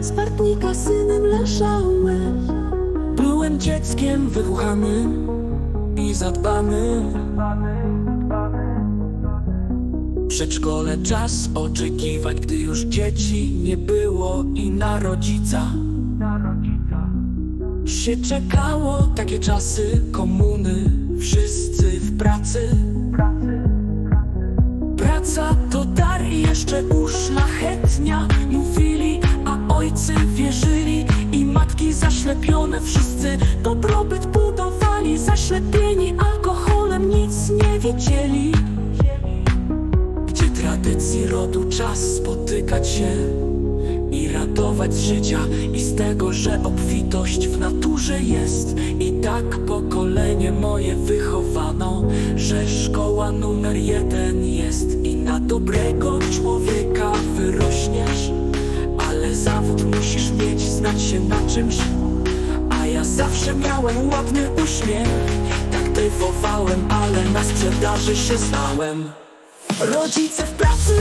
Spartnika synem leżałem. Byłem dzieckiem wyruchanym i zadbanym. Przedszkole czas oczekiwać, gdy już dzieci nie było i na rodzica. Się czekało takie czasy komuny, wszyscy w pracy. Praca to i jeszcze uszlachetnia Mówili, a ojcy wierzyli I matki zaślepione wszyscy. Dobrobyt budowali Zaślepieni alkoholem nic nie wiedzieli Gdzie tradycji rodu czas spotykać się i ratować z życia? I z tego, że obfitość w naturze jest. I tak pokolenie moje wychowano, że szkoła numer jeden jest na dobrego człowieka wyrośniesz Ale zawód musisz mieć, znać się na czymś. A ja zawsze miałem ładny uśmiech Tak bywowałem, ale na sprzedaży się znałem. Rodzice w pracy,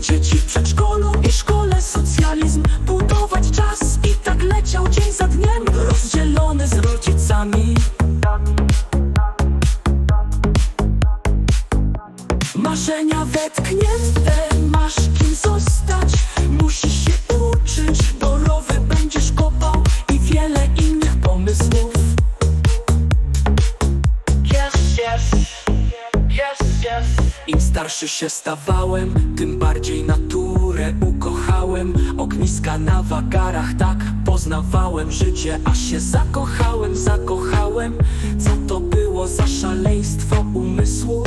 dzieci w przedszkolu i szkole Socjalizm, budować czas i tak leciał dzień za dniem Rozdzielony z rodzicami starszy się stawałem, tym bardziej naturę ukochałem. Ogniska na wagarach, tak poznawałem życie Aż się zakochałem, zakochałem. Co to było za szaleństwo umysłu?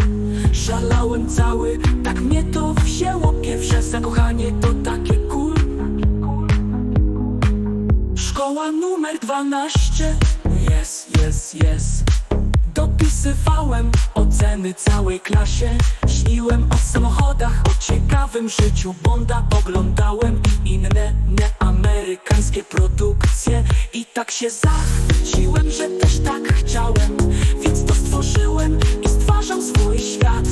Szalałem cały, tak mnie to wzięło Pierwsze zakochanie to takie cool. Szkoła numer 12 oceny całej klasie. Śniłem o samochodach, o ciekawym życiu. Bonda oglądałem i inne neamerykańskie produkcje. I tak się zachwyciłem, że też tak chciałem. Więc to stworzyłem i stwarzam swój świat.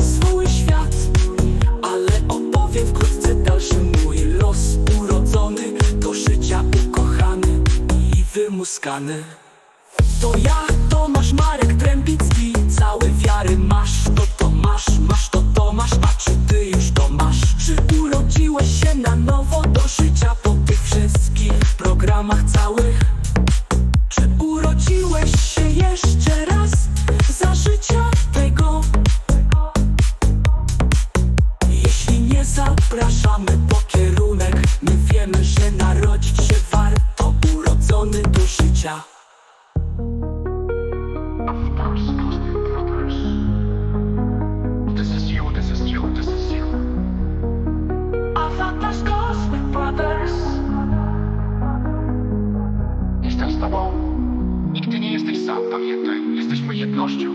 Swój świat. Ale opowiem wkrótce dalszy mój los Urodzony. Do życia ukochany i wymuskany to ja, Tomasz Marek Trębicki Cały wiary masz, to to masz to to masz, a czy ty już to masz? Czy urodziłeś się na nowo do życia Po tych wszystkich programach całych? Czy urodziłeś się jeszcze raz Za życia tego? Jeśli nie zapraszamy po kierunek My wiemy, że narodzić się warto Urodzony do życia pamiętaj. Jesteśmy jednością.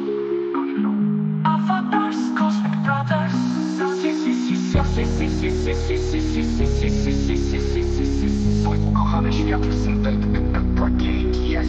Awatarz Cosmic Brothers Twój ukochany świat syntetyk Yes